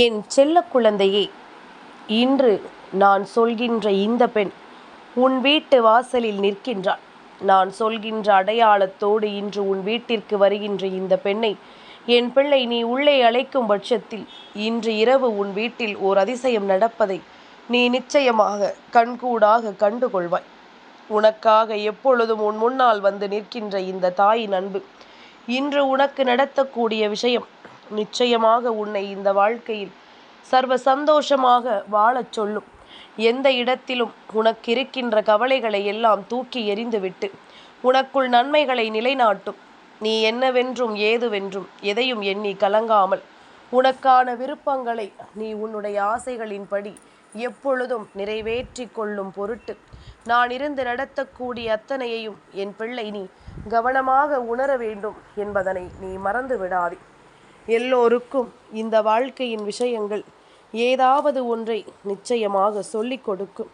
என் செல்ல குழந்தையே இன்று நான் சொல்கின்ற இந்த பெண் உன் வீட்டு வாசலில் நிற்கின்றாள். நான் சொல்கின்ற அடையாளத்தோடு இன்று உன் வீட்டிற்கு வருகின்ற இந்த பெண்ணை என் பிள்ளை நீ உள்ளே அழைக்கும் பட்சத்தில் இன்று இரவு உன் வீட்டில் ஓர் அதிசயம் நடப்பதை நீ நிச்சயமாக கண்கூடாக கண்டுகொள்வாய். உனக்காக எப்பொழுதும் உன் முன்னால் வந்து நிற்கின்ற இந்த தாயின் அன்பு இன்று உனக்கு நடத்தக்கூடிய விஷயம் நிச்சயமாக உன்னை இந்த வாழ்க்கையில் சர்வ சந்தோஷமாக வாழச் சொல்லும். எந்த இடத்திலும் உனக்கு இருக்கின்ற கவலைகளை எல்லாம் தூக்கி எறிந்துவிட்டு உனக்குள் நன்மைகளை நிலைநாட்டும். நீ என்னவென்றும் ஏதுவென்றும் எதையும் எண்ணி கலங்காமல் உனக்கான விருப்பங்களை நீ உன்னுடைய ஆசைகளின்படி எப்பொழுதும் நிறைவேற்றி கொள்ளும் பொருட்டு நான் இருந்து நடத்தக்கூடிய அத்தனையையும் என் பிள்ளை நீ கவனமாக உணர வேண்டும் என்பதனை நீ மறந்து விடாதே எல்லோருக்கும் இந்த வாழ்க்கையின் விஷயங்கள் ஏதாவது ஒன்றை நிச்சயமாக சொல்லிக் கொடுக்கும்.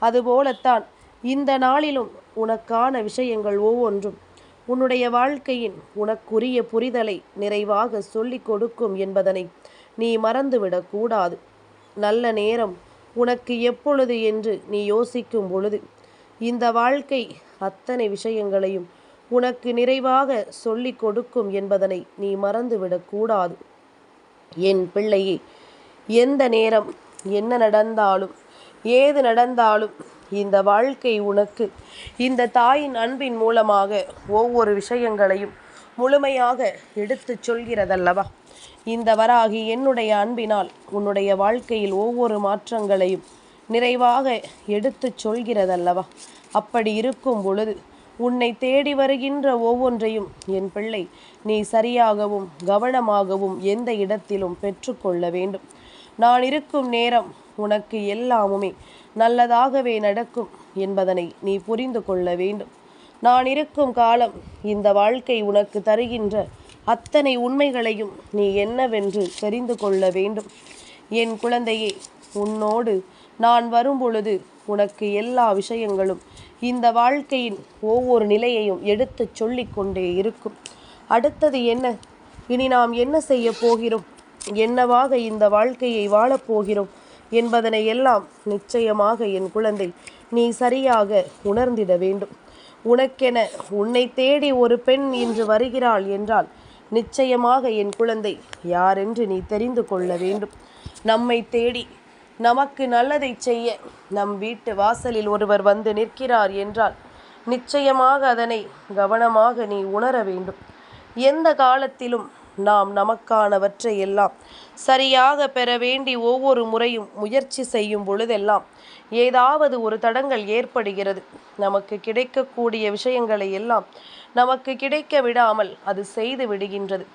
அதுபோலத்தான் இந்த நாளிலும் உனக்கான விஷயங்கள் ஒவ்வொன்றும் உன்னுடைய வாழ்க்கையின் உனக்குரிய புரிதலை நிறைவாக சொல்லிக் கொடுக்கும் என்பதனை நீ மறந்துவிடக்கூடாது நல்ல நேரம் உனக்கு எப்பொழுது என்று நீ யோசிக்கும் பொழுது இந்த வாழ்க்கை அத்தனை விஷயங்களையும் உனக்கு நிறைவாக சொல்லிக் கொடுக்கும் என்பதனை நீ மறந்துவிடக்கூடாது என் பிள்ளையே எந்த நேரம் என்ன நடந்தாலும் ஏது நடந்தாலும் இந்த வாழ்க்கை உனக்கு இந்த தாயின் அன்பின் மூலமாக ஒவ்வொரு விஷயங்களையும் முழுமையாக எடுத்துச் சொல்கிறதல்லவா? இந்த வராகி என்னுடைய அன்பினால் உன்னுடைய வாழ்க்கையில் ஒவ்வொரு மாற்றங்களையும் நிறைவாக எடுத்துச் சொல்கிறதல்லவா? அப்படி இருக்கும் பொழுது உன்னை தேடி வருகின்ற ஒவ்வொன்றையும் என் பிள்ளை நீ சரியாகவும் கவனமாகவும் எந்த இடத்திலும் பெற்றுக்கொள்ள வேண்டும். நான் இருக்கும் நேரம் உனக்கு எல்லாமுமே நல்லதாகவே நடக்கும் என்பதனை நீ புரிந்து கொள்ள வேண்டும். நான் இருக்கும் காலம் இந்த வாழ்க்கை உனக்கு தருகின்ற அத்தனை உண்மைகளையும் நீ என்னவென்று தெரிந்து கொள்ள வேண்டும். என் குழந்தையே உன்னோடு நான் வரும்பொழுது உனக்கு எல்லா விஷயங்களும் இந்த வாழ்க்கையின் ஒவ்வொரு நிலையையும் எடுத்துச் சொல்லிக்கொண்டே இருக்கும். அடுத்தது என்ன? இனி நாம் என்ன செய்ய போகிறோம்? என்னவாக இந்த வாழ்க்கையை வாழப்போகிறோம் என்பதனை எல்லாம் நிச்சயமாக என் குழந்தை நீ சரியாக உணர்ந்திட வேண்டும். உனக்கென உன்னை தேடி ஒரு பெண் இன்று வருகிறாள் என்றால் நிச்சயமாக என் குழந்தை யாரென்று நீ தெரிந்து கொள்ள வேண்டும். நம்மை தேடி நமக்கு நல்லதை செய்ய நம் வீட்டு வாசலில் ஒருவர் வந்து நிற்கிறார் என்றால் நிச்சயமாக அதனை கவனமாக நீ உணர வேண்டும். எந்த காலத்திலும் நாம் நமக்கானவற்றை எல்லாம் சரியாக பெற வேண்டி ஒவ்வொரு முறையும் முயற்சி செய்யும் பொழுதெல்லாம் ஏதாவது ஒரு தடங்கள் ஏற்படுகிறது. நமக்கு கிடைக்கக்கூடிய விஷயங்களை எல்லாம் நமக்கு கிடைக்க விடாமல் அது செய்து விடுகின்றது.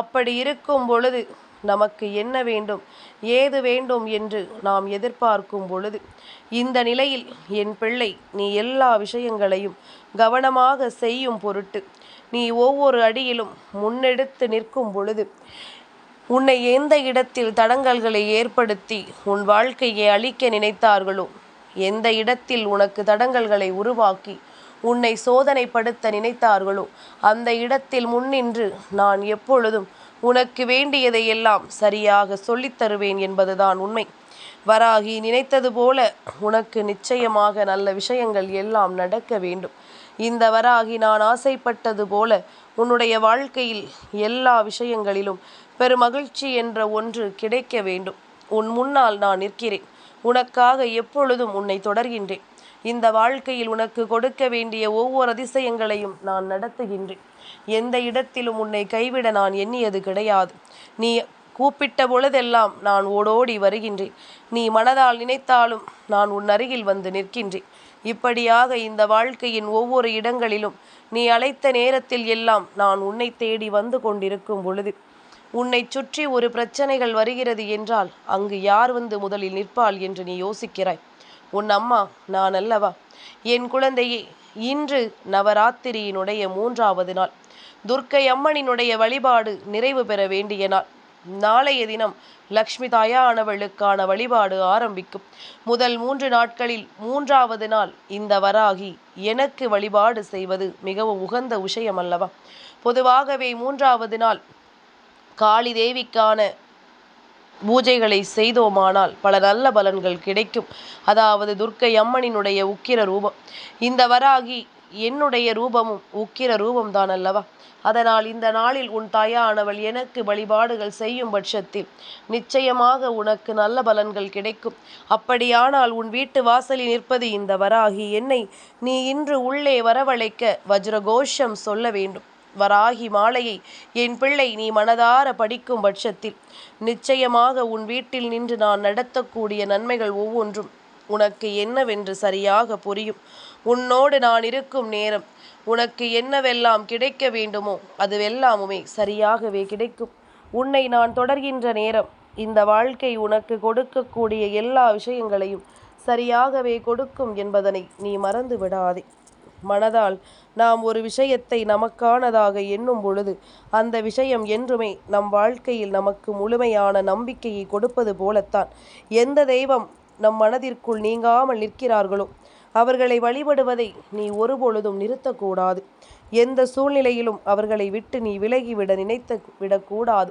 அப்படி இருக்கும் பொழுது நமக்கு என்ன வேண்டும் ஏது வேண்டும் என்று நாம் எதிர்பார்க்கும் பொழுது இந்த நிலையில் என் பிள்ளை நீ எல்லா விஷயங்களையும் கவனமாக செய்யும் பொருட்டு நீ ஒவ்வொரு அடியிலும் முன்னெடுத்து நிற்கும் பொழுது உன்னை எந்த இடத்தில் தடங்கல்களை ஏற்படுத்தி உன் வாழ்க்கையை அழிக்க நினைத்தார்களோ எந்த இடத்தில் உனக்கு தடங்கல்களை உருவாக்கி உன்னை சோதனைப்படுத்த நினைத்தார்களோ அந்த இடத்தில் முன்னின்று நான் எப்பொழுதும் உனக்கு வேண்டியதை எல்லாம் சரியாக சொல்லித் தருவேன் என்பதுதான் உண்மை. வராகி நினைத்தது போல உனக்கு நிச்சயமாக நல்ல விஷயங்கள் எல்லாம் நடக்க வேண்டும். இந்த வராகி நான் ஆசைப்பட்டது போல உன்னுடைய வாழ்க்கையில் எல்லா விஷயங்களிலும் பெருமகிழ்ச்சி என்ற ஒன்று கிடைக்க வேண்டும். உன் முன்னால் நான் நிற்கிறேன். உனக்காக எப்பொழுதும் உன்னை தொடர்கின்றேன். இந்த வாழ்க்கையில் உனக்கு கொடுக்க வேண்டிய ஒவ்வொரு அதிசயங்களையும் நான் நடத்துகின்றேன். எந்த இடத்திலும் உன்னை கைவிட நான் எண்ணியது கிடையாது. நீ கூப்பிட்ட பொழுதெல்லாம் நான் ஓடோடி வருகின்றேன். நீ மனதால் நினைத்தாலும் நான் உன் அருகில் வந்து நிற்கின்றேன். இப்படியாக இந்த வாழ்க்கையின் ஒவ்வொரு இடங்களிலும் நீ அழைத்த நேரத்தில் எல்லாம் நான் உன்னை தேடி வந்து கொண்டிருக்கும் பொழுது உன்னை சுற்றி ஒரு பிரச்சனைகள் வருகிறது என்றால் அங்கு யார் வந்து முதலில் நிற்பாள் என்று நீ யோசிக்கிறாய்? உன் அம்மா நான் அல்லவா? என் குழந்தையே இன்று நவராத்திரியினுடைய மூன்றாவது நாள். துர்க்கை அம்மனினுடைய வழிபாடு நிறைவு பெற வேண்டிய நாள். நாளைய தினம் லக்ஷ்மி தாயானவளுக்கான வழிபாடு ஆரம்பிக்கும். முதல் மூன்று நாட்களில் மூன்றாவது நாள் இந்த வராகி எனக்கு வழிபாடு செய்வது மிகவும் உகந்த விஷயம் அல்லவா? பொதுவாகவே மூன்றாவது நாள் காளி தேவிக்கான பூஜைகளை செய்தோமானால் பல நல்ல பலன்கள் கிடைக்கும். அதாவது துர்க்கை அம்மனினுடைய உக்கிர ரூபம். இந்த வராகி என்னுடைய ரூபமும் உக்கிர ரூபம்தான் அல்லவா? அதனால் இந்த நாளில் உன் தாயானவள் எனக்கு வழிபாடுகள் செய்யும் பட்சத்தில் நிச்சயமாக உனக்கு நல்ல பலன்கள் கிடைக்கும். அப்படியானால் உன் வீட்டு வாசலில் நிற்பது இந்த வராகி என்னை நீ இன்று உள்ளே வரவழைக்க வஜ்ரகோஷம் சொல்ல வேண்டும். வராகி மாலையை என் பிள்ளை நீ மனதார படிக்கும் பட்சத்தில் நிச்சயமாக உன் வீட்டில் நின்று நான் நடத்தக்கூடிய நன்மைகள் ஒவ்வொன்றும் உனக்கு என்னவென்று சரியாக புரியும். உன்னோடு நான் இருக்கும் நேரம் உனக்கு என்னவெல்லாம் கிடைக்க வேண்டுமோ அதுவெல்லாமுமே சரியாகவே கிடைக்கும். உன்னை நான் தொடர்கின்ற நேரம் இந்த வாழ்க்கை உனக்கு கொடுக்கக்கூடிய எல்லா விஷயங்களையும் சரியாகவே கொடுக்கும் என்பதனை நீ மறந்து விடாதே. மனதால் நாம் ஒரு விஷயத்தை நமக்கானதாக எண்ணும் பொழுது அந்த விஷயம் என்றுமே நம் வாழ்க்கையில் நமக்கு முழுமையான நம்பிக்கையை கொடுப்பது போலத்தான். எந்த தெய்வம் நம் மனதிற்குள் நீங்காமல் நிற்கிறார்களோ அவர்களை வழிபடுவதை நீ ஒருபொழுதும் நிறுத்தக்கூடாது. எந்த சூழ்நிலையிலும் அவர்களை விட்டு நீ விலகிவிட நினைத்து விடக்கூடாது.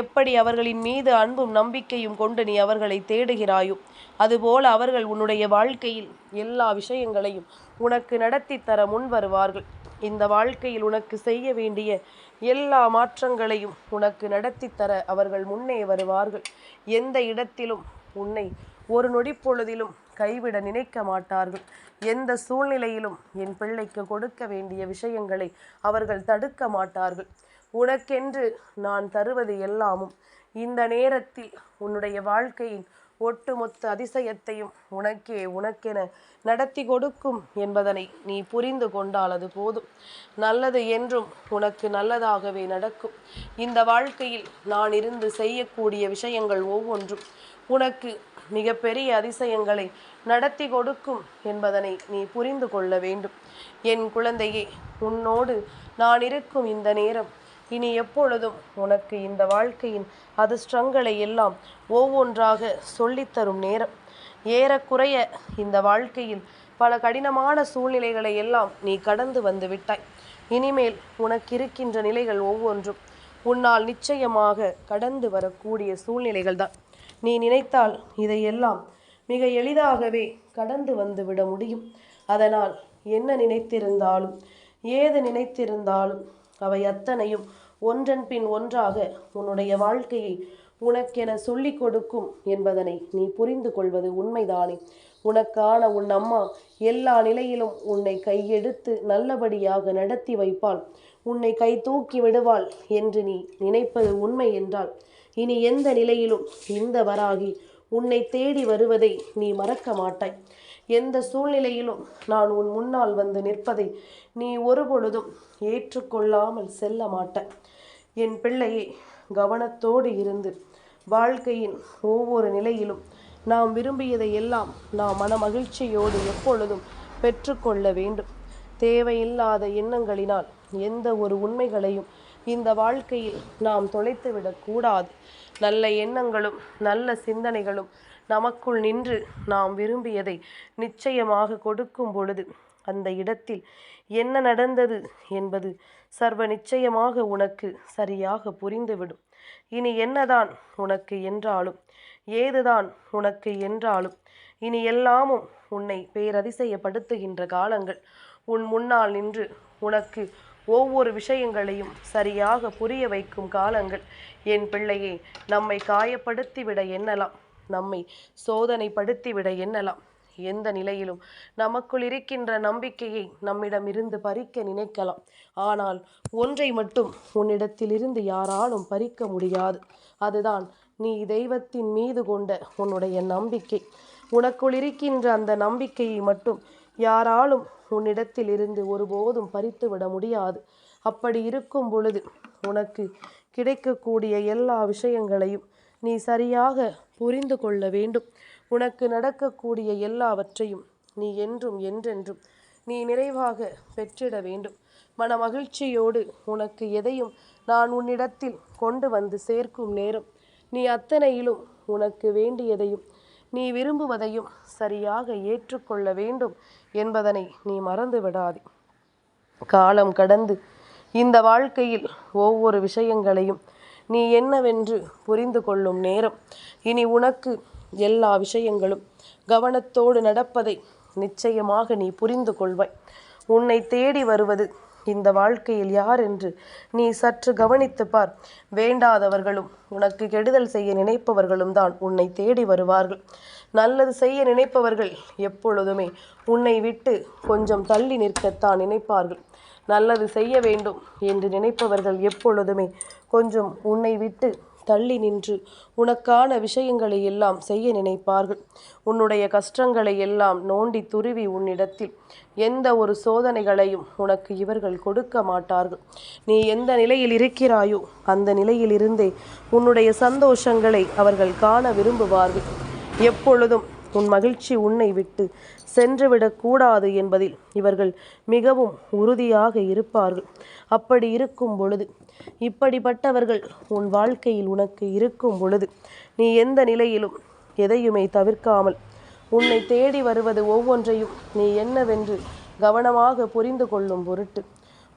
எப்படி அவர்களின் மீது அன்பும் நம்பிக்கையும் கொண்டு நீ அவர்களை தேடுகிறாயோ அதுபோல் அவர்கள் உன்னுடைய வாழ்க்கையில் எல்லா விஷயங்களையும் உனக்கு நடத்தி தர முன் வருவார்கள். இந்த வாழ்க்கையில் உனக்கு செய்ய வேண்டிய எல்லா மாற்றங்களையும் உனக்கு நடத்தி தர அவர்கள் முன்னே வருவார்கள். எந்த இடத்திலும் உன்னை ஒரு நொடி பொழுதிலும் கைவிட நினைக்க மாட்டார்கள். எந்த சூழ்நிலையிலும் என் பிள்ளைக்கு கொடுக்க வேண்டிய விஷயங்களை அவர்கள் தடுக்க மாட்டார்கள். உனக்கென்று நான் தருவது எல்லாமும். இந்த நேரத்தில் உன்னுடைய வாழ்க்கையின் ஒட்டுமொத்த அதிசயத்தையும் உனக்கே உனக்கென நடத்தி கொடுக்கும் என்பதனை நீ புரிந்து கொண்டால் அது போதும். நல்லது என்றும் உனக்கு நல்லதாகவே நடக்கும். இந்த வாழ்க்கையில் நான் இருந்து செய்யக்கூடிய விஷயங்கள் ஒவ்வொன்றும். உனக்கு மிகப்பெரிய அதிசயங்களை நடத்தி கொடுக்கும் என்பதனை நீ புரிந்து கொள்ள வேண்டும். என் குழந்தையே உன்னோடு நான் இருக்கும் இந்த நேரம் இனி எப்பொழுதும் உனக்கு இந்த வாழ்க்கையின் அதிர்ஷ்டங்களை எல்லாம் ஒவ்வொன்றாக சொல்லித்தரும் நேரம். ஏறக்குறைய இந்த வாழ்க்கையில் பல கடினமான சூழ்நிலைகளை எல்லாம் நீ கடந்து வந்து விட்டாய். இனிமேல் உனக்கு இருக்கின்ற நிலைகள் ஒவ்வொன்றும் உன்னால் நிச்சயமாக கடந்து வரக்கூடிய சூழ்நிலைகள் தான் நீ நினைத்தால் இதையெல்லாம் மிக எளிதாகவே கடந்து வந்து விட முடியும். அதனால் என்ன நினைத்திருந்தாலும் ஏது நினைத்திருந்தாலும் அவை அத்தனையும் ஒன்றன் பின் ஒன்றாக உன்னுடைய வாழ்க்கையை உனக்கென சொல்லிக் கொடுக்கும் என்பதனை நீ புரிந்து கொள்வது உண்மைதானே. உனக்கான உன் அம்மா எல்லா நிலையிலும் உன்னை கையெடுத்து நல்லபடியாக நடத்தி வைப்பாள். உன்னை கை தூக்கி விடுவாள் என்று நீ நினைப்பது உண்மை என்றால் இனி எந்த நிலையிலும் இந்த வராகி உன்னை தேடி வருவதை நீ மறக்க மாட்டாய். எந்த சூழ்நிலையிலும் நான் உன் முன்னால் வந்து நிற்பதை நீ ஒருபொழுதும் ஏற்றுக்கொள்ளாமல் செல்ல மாட்ட என் பிள்ளையை கவனத்தோடு இருந்து வாழ்க்கையின் ஒவ்வொரு நிலையிலும் நாம் விரும்பியதை எல்லாம் நாம் மன மகிழ்ச்சியோடு எப்பொழுதும் பெற்றுக்கொள்ள வேண்டும். தேவையில்லாத எண்ணங்களினால் எந்த ஒரு உண்மைகளையும் இந்த வாழ்க்கையில் நாம் தொலைத்துவிடக் கூடாது. நல்ல எண்ணங்களும் நல்ல சிந்தனைகளும் நமக்குள் நின்று நாம் விரும்பியதை நிச்சயமாக கொடுக்கும் பொழுது அந்த இடத்தில் என்ன நடந்தது என்பது சர்வ நிச்சயமாக உனக்கு சரியாக புரிந்துவிடும். இனி என்னதான் உனக்கு என்றாலும் ஏதுதான் உனக்கு என்றாலும் இனி எல்லாமும் உன்னை பேரதிசயப்படுத்துகின்ற காலங்கள் உன் முன்னால் நின்று உனக்கு ஒவ்வொரு விஷயங்களையும் சரியாக புரிய வைக்கும் காலங்கள். என் பிள்ளையே நம்மை காயப்படுத்திவிட எண்ணலாம் நம்மை சோதனைப்படுத்திவிட எண்ணலாம் எந்த நிலையிலும் நமக்குள் இருக்கின்ற நம்பிக்கையை நம்மிடமிருந்து பறிக்க நினைக்கலாம். ஆனால் ஒன்றை மட்டும் உன்னிடத்திலிருந்து யாராலும் பறிக்க முடியாது. அதுதான் நீ தெய்வத்தின் மீது கொண்ட உன்னுடைய நம்பிக்கை. உனக்குள் இருக்கின்ற அந்த நம்பிக்கையை மட்டும் யாராலும் உன்னிடத்தில் இருந்து ஒருபோதும் பறித்து விட முடியாது. அப்படி இருக்கும் பொழுது உனக்கு கிடைக்கக்கூடிய எல்லா விஷயங்களையும் நீ சரியாக புரிந்து கொள்ள வேண்டும். உனக்கு நடக்கக்கூடிய எல்லாவற்றையும் நீ என்றும் என்றென்றும் நீ நிறைவாக பெற்றிட வேண்டும். மன மகிழ்ச்சியோடு உனக்கு எதையும் நான் உன்னிடத்தில் கொண்டு வந்து சேர்க்கும் நேரம். நீ அத்தனையிலும் உனக்கு வேண்டியதையும் நீ விரும்புவதையும் சரியாக ஏற்றுக்கொள்ள வேண்டும் என்பதனை நீ மறந்து விடாதே காலம் கடந்து இந்த வாழ்க்கையில் ஒவ்வொரு விஷயங்களையும் நீ என்னவென்று புரிந்து கொள்ளும் நேரம். இனி உனக்கு எல்லா விஷயங்களும் கவனத்தோடு நடப்பதை நிச்சயமாக நீ புரிந்து கொள்வாய். உன்னை தேடி வருவது இந்த வாழ்க்கையில் யார் என்று நீ சற்று கவனித்து பார் வேண்டாதவர்களும் உனக்கு கெடுதல் செய்ய நினைப்பவர்களும் தான் உன்னை தேடி வருவார்கள். நல்லது செய்ய நினைப்பவர்கள் எப்பொழுதுமே உன்னை விட்டு கொஞ்சம் தள்ளி நிற்கத்தான் நினைப்பார்கள். நல்லது செய்ய வேண்டும் என்று நினைப்பவர்கள் எப்பொழுதுமே கொஞ்சம் உன்னை விட்டு தள்ளி நின்று உனக்கான விஷயங்களை எல்லாம் செய்ய நினைப்பார்கள். உன்னுடைய கஷ்டங்களை எல்லாம் நோண்டி துருவி உன்னிடத்தில் எந்த ஒரு சோதனைகளையும் உனக்கு இவர்கள் கொடுக்க மாட்டார்கள். நீ எந்த நிலையில் இருக்கிறாயோ அந்த நிலையிலிருந்தே உன்னுடைய சந்தோஷங்களை அவர்கள் காண விரும்புவார்கள். எப்பொழுதும் உன் மகிழ்ச்சி உன்னை விட்டு சென்றுவிடக்கூடாது என்பதில் இவர்கள் மிகவும் உறுதியாக இருப்பார்கள். அப்படி இருக்கும் பொழுது இப்படிப்பட்டவர்கள் உன் வாழ்க்கையில் உனக்கு இருக்கும் பொழுது நீ எந்த நிலையிலும் எதையுமே தவிர்க்காமல் உன்னை தேடி வருவது ஒவ்வொன்றையும் நீ என்னவென்று கவனமாக புரிந்து கொள்ளும் பொருட்டு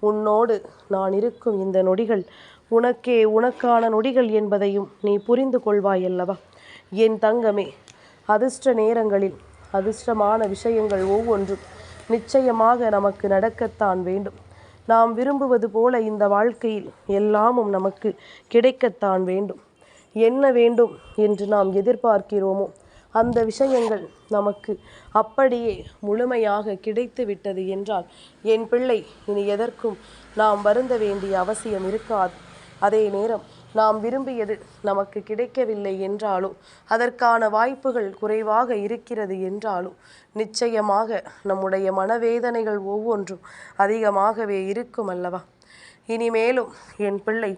உன்னோடு நான் இருக்கும் இந்த நொடிகள் உனக்கே உனக்கான நொடிகள் என்பதையும் நீ புரிந்து கொள்வாய் அல்லவா? என் தங்கமே அதிர்ஷ்ட நேரங்களில் அதிர்ஷ்டமான விஷயங்கள் ஒவ்வொன்றும் நிச்சயமாக நமக்கு நடக்கத்தான் வேண்டும். நாம் விரும்புவது போல இந்த வாழ்க்கையில் எல்லாமும் நமக்கு கிடைக்கத்தான் வேண்டும். என்ன வேண்டும் என்று நாம் எதிர்பார்க்கிறோமோ அந்த விஷயங்கள் நமக்கு அப்படியே முழுமையாக கிடைத்து விட்டது என்றால் என் பிள்ளை இனி எதற்கும் நாம் வருந்த வேண்டிய அவசியம் இருக்காது. அதே நேரம் நாம் விரும்பியது நமக்கு கிடைக்கவில்லை என்றாலும் அதற்கான வாய்ப்புகள் குறைவாக இருக்கிறது என்றாலும் நிச்சயமாக நம்முடைய மனவேதனைகள் ஒவ்வொன்றும் அதிகமாகவே இருக்கும் அல்லவா? இனிமேலும் என் பிள்ளை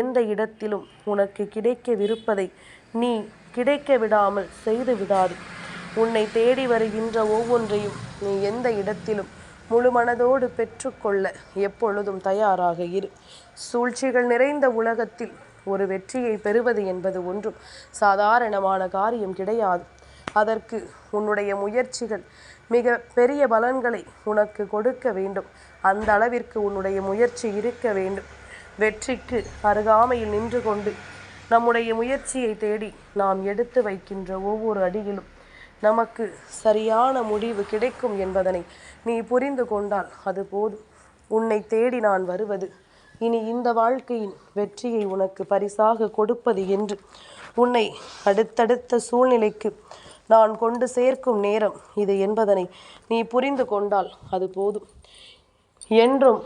எந்த இடத்திலும் உனக்கு கிடைக்கவிருப்பதை நீ கிடைக்க விடாமல் செய்து விடாது. உன்னை தேடி வருகின்ற ஒவ்வொன்றையும் நீ எந்த இடத்திலும் முழு மனதோடு பெற்றுக்கொள்ள எப்பொழுதும் தயாராக இரு. சூழ்ச்சிகள் நிறைந்த உலகத்தில் ஒரு வெற்றியை பெறுவது என்பது ஒன்றும் சாதாரணமான காரியம் கிடையாது. அதற்கு உன்னுடைய முயற்சிகள் மிக பெரிய பலன்களை உனக்கு கொடுக்க வேண்டும். அந்த அளவிற்கு உன்னுடைய முயற்சி இருக்க வேண்டும். வெற்றிக்கு அருகாமையில் நின்று கொண்டு நம்முடைய முயற்சியை தேடி நாம் எடுத்து வைக்கின்ற ஒவ்வொரு அடியிலும் நமக்கு சரியான முடிவு கிடைக்கும் என்பதனை நீ புரிந்து கொண்டால் அது போதும். உன்னை தேடி நான் வருவது இனி இந்த வாழ்க்கையின் வெற்றியை உனக்கு பரிசாக கொடுப்பது என்று உன்னை அடுத்தடுத்த சூழ்நிலைக்கு நான் கொண்டு சேர்க்கும் நேரம் இது என்பதனை நீ புரிந்து கொண்டால் அது போதும். என்றும்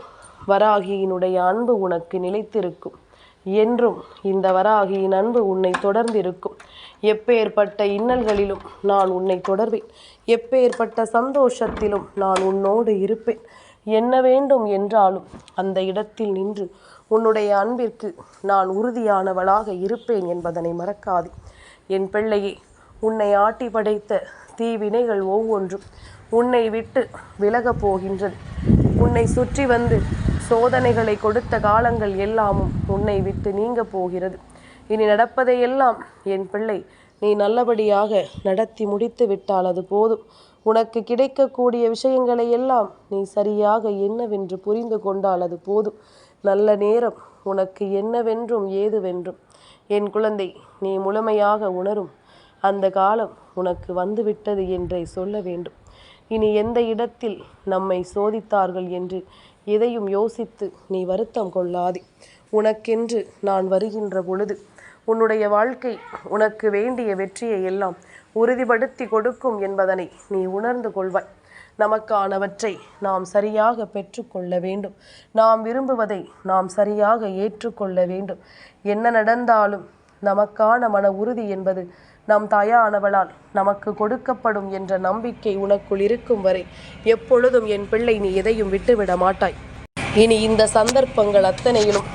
வராகியினுடைய அன்பு உனக்கு நிலைத்திருக்கும். என்றும் இந்த வராகியின் அன்பு உன்னை தொடர்ந்திருக்கும். எப்பேற்பட்ட இன்னல்களிலும் நான் உன்னை தொடர்வேன். எப்பேற்பட்ட சந்தோஷத்திலும் நான் உன்னோடு இருப்பேன். என்ன வேண்டும் என்றாலும் அந்த இடத்தில் நின்று உன்னுடைய அன்பிற்கு நான் உறுதியானவளாக இருப்பேன் என்பதனை மறக்காது. என் பிள்ளையே உன்னை ஆட்டி படைத்த தீவினைகள் ஒவ்வொன்றும் உன்னை விட்டு விலகப் போகின்றது உன்னை சுற்றி வந்து சோதனைகளை கொடுத்த காலங்கள் எல்லாமும் உன்னை விட்டு நீங்க போகிறது. இனி நடப்பதையெல்லாம் என் பிள்ளை நீ நல்லபடியாக நடத்தி முடித்து விட்டால் அது போதும். உனக்கு கிடைக்கக்கூடிய விஷயங்களை எல்லாம் நீ சரியாக என்னவென்று புரிந்து கொண்டால் அது போதும். நல்ல நேரம் உனக்கு என்னவென்றும் ஏதுவென்றும். என் குழந்தை நீ முழுமையாக உணரும். அந்த காலம் உனக்கு வந்துவிட்டது என்றே சொல்ல வேண்டும். இனி எந்த இடத்தில் நம்மை சோதித்தார்கள் என்று எதையும் யோசித்து நீ வருத்தம் கொள்ளாதே. உனக்கென்று நான் வருகின்ற பொழுது உன்னுடைய வாழ்க்கை உனக்கு வேண்டிய வெற்றியை எல்லாம் உறுதிப்படுத்தி கொடுக்கும் என்பதனை நீ உணர்ந்து கொள்வாய். நமக்கானவற்றை நாம் சரியாக பெற்றுக்கொள்ள வேண்டும். நாம் விரும்புவதை நாம் சரியாக ஏற்றுக்கொள்ள வேண்டும். என்ன நடந்தாலும் நமக்கான மன உறுதி என்பது நம் தாயானவளால் நமக்கு கொடுக்கப்படும் என்ற நம்பிக்கை உனக்குள் இருக்கும் வரை எப்பொழுதும் என் பிள்ளை நீ எதையும் விட்டுவிட மாட்டாய். இனி இந்த சந்தர்ப்பங்கள் அத்தனையிலும்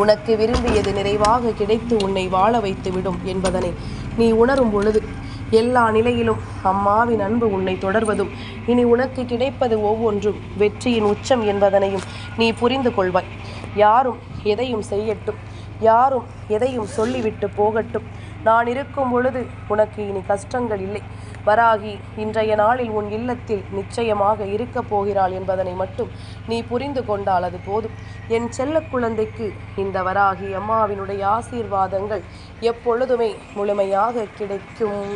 உனக்கு விரும்பியது நிறைவாக கிடைத்து உன்னை வாழ வைத்து விடும் என்பதனை நீ உணரும் பொழுது எல்லா நிலையிலும் அம்மாவின் அன்பு உன்னை தொடர்வதும். இனி உனக்கு கிடைப்பது ஒவ்வொன்றும். வெற்றியின் உச்சம் என்பதனையும் நீ புரிந்து கொள்வாய். யாரும் எதையும் செய்யட்டும். யாரும் எதையும் சொல்லிவிட்டு போகட்டும். நான் இருக்கும் பொழுது உனக்கு இனி கஷ்டங்கள் இல்லை. வராகி இன்றைய நாளில் உன் இல்லத்தில் நிச்சயமாக இருக்கப் போகிறாள் என்பதனை மட்டும் நீ புரிந்து கொண்டால் அது போதும். என் செல்ல குழந்தைக்கு இந்த வராகி அம்மாவினுடைய ஆசீர்வாதங்கள் எப்பொழுதுமே முழுமையாக கிடைக்கும்.